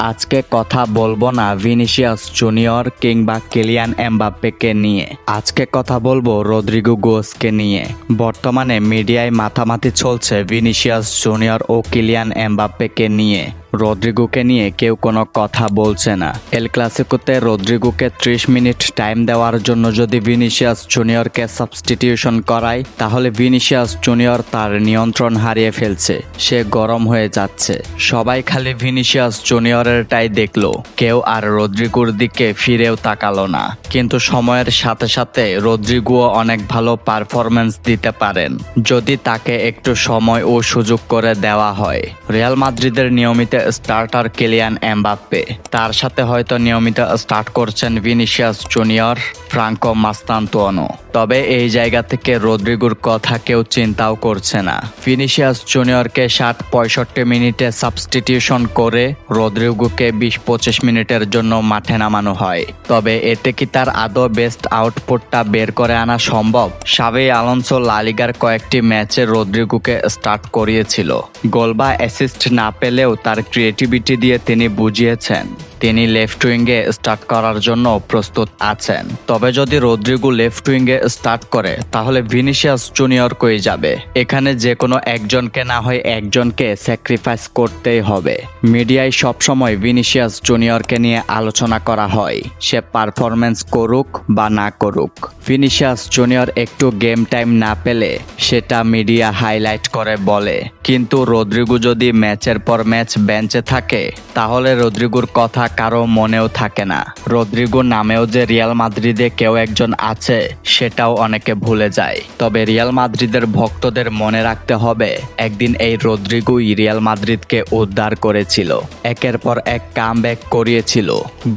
আজকে কথা বলব না ভিনিসিয়াস জুনিয়র কিংবা কিলিয়ান এমবাপ্পেকে নিয়ে। আজকে কথা বলব রদ্রিগো গোসকে নিয়ে। বর্তমানে মিডিয়ায় মাথামাতি চলছে ভিনিসিয়াস জুনিয়র ও কিলিয়ান এমবাপ্পেকে নিয়ে। রদ্রিগোকে নিয়ে কেউ কোনো কথা বলছে না। এল ক্লাসিকোতে রদ্রিগোকে ত্রিশ মিনিট টাইম দেওয়ার জন্য যদি ভিনিসিয়াস জুনিয়রকে সাবস্টিটিউশন করায়, তাহলে ভিনিসিয়াস জুনিয়র তার নিয়ন্ত্রণ হারিয়ে ফেলছে। সে গরম হয়ে যাচ্ছে। সবাই খালি ভিনিসিয়াস জুনিয়রেরটাই দেখল। কেউ আর রদ্রিগোর দিকে ফিরেও তাকালো না। কিন্তু সময়ের সাথে সাথে রদ্রিগো অনেক ভালো পারফরমেন্স দিতে পারেন। যদি তাকে একটু সময় ও সুযোগ করে দেওয়া হয়। রিয়াল মাদ্রিদের নিয়মিত স্টার্টার কেলিয়ান এমবাপ্পে তার সাথে হয়তো নিয়মিত স্টার্ট করছেন ভিনিসিয়াস জুনিয়র ফ্রাঙ্কো মাস্তান্তোয়ানো তবে এই জায়গা থেকে রদ্রিগুর কথা কেউ চিন্তাও করছে না। ভিনিসিয়াস জুনিয়রকে ষাট পঁয়ষট্টি মিনিটে সাবস্টিটিউশন করে রদ্রিগুকে বিশ পঁচিশ মিনিটের জন্য মাঠে নামানো হয়। তবে এতে কি তার আদৌ বেস্ট আউটপুটটা বের করে আনা সম্ভব? সাবে আলোনসো লালিগার কয়েকটি ম্যাচে রদ্রিগুকে স্টার্ট করিয়েছিল। গোল বা অ্যাসিস্ট না পেলেও তার ক্রিয়েটিভিটি দিয়ে তিনি বুঝিয়েছেন। তিনি লেফট উইঙ্গে স্টার্ট করার জন্য প্রস্তুত আছেন। তবে যদি রদ্রিগো লেফট উইঙ্গে স্টার্ট করে, তাহলে ভিনিসিয়াস জুনিয়র কই যাবে? এখানে যে কোনো একজনকে না হয় একজনকে স্যাক্রিফাইস করতেই হবে। মিডিয়ায় সবসময় ভিনিসিয়াস জুনিয়রকে নিয়ে আলোচনা করা হয়। সে পারফরমেন্স করুক বা না করুক। ভিনিসিয়াস জুনিয়র একটু গেম টাইম না পেলে সেটা মিডিয়া হাইলাইট করে বলে। কিন্তু রদ্রিগো যদি ম্যাচের পর ম্যাচ বেঞ্চে থাকে তাহলে রদ্রিগুর কথা কারও মনেও থাকে না। রদ্রিগো নামেও যে রিয়াল মাদ্রিদে কেউ একজন আছে, সেটাও অনেকে ভুলে যায়। তবে রিয়াল মাদ্রিদের ভক্তদের মনে রাখতে হবে, একদিন এই রদ্রিগুই রিয়াল মাদ্রিদকে উদ্ধার করেছিল। একের পর এক কাম ব্যাক করিয়েছিল।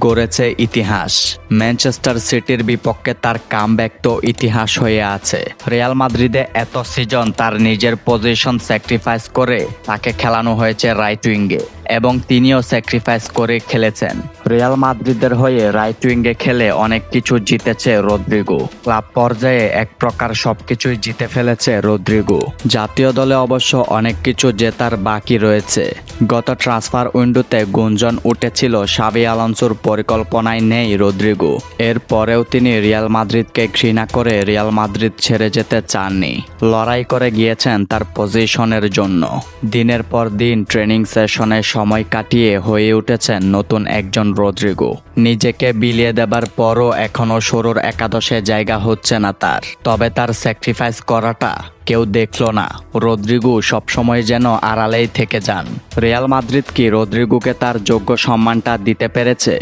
গড়েছে ইতিহাস। ম্যানচেস্টার সিটির বিপক্ষে তার কাম ব্যাক তো ইতিহাস হয়ে আছে। রিয়াল মাদ্রিদে এত সিজন তার নিজের পজিশন স্যাক্রিফাইস করে তাকে খেলানো হয়েছে রাইট উইঙ্গে এবং তিনিও স্যাক্রিফাইস করে খেলেছেন। রিয়াল মাদ্রিদের হয়ে রাইট উইঙ্গে খেলে অনেক কিছু জিতেছে রদ্রিগো। ক্লাব পর্যায়ে এক প্রকার সবকিছুই জিতে ফেলেছে রদ্রিগো। জাতীয় দলে অবশ্য অনেক কিছু জেতার বাকি রয়েছে। গত ট্রান্সফার উইন্ডোতে গুঞ্জন উঠেছিল সাবি আলonsoর পরিকল্পনায় নেই রদ্রিগো। এরপরেও তিনি রিয়াল মাদ্রিদকে ঘৃণা করে রিয়াল মাদ্রিদ ছেড়ে যেতে চাননি। লড়াই করে গিয়েছেন তার পজিশনের জন্য। দিনের পর দিন ট্রেনিং সেশনে সময় কাটিয়ে হয়ে উঠেছেন নতুন একজন রদ্রিগো নিজেকে বিলিয়ে দেবার পরও এখনও শুরুর একাদশে জায়গা হচ্ছে না তার। তবে তার স্যাক্রিফাইস করাটা কেউ দেখল না। রদ্রিগু সবসময় যেন আড়ালেই থেকে যান। রিয়াল মাদ্রিদ কি রদ্রিগুকে তার যোগ্য সম্মানটা দিতে পেরেছে?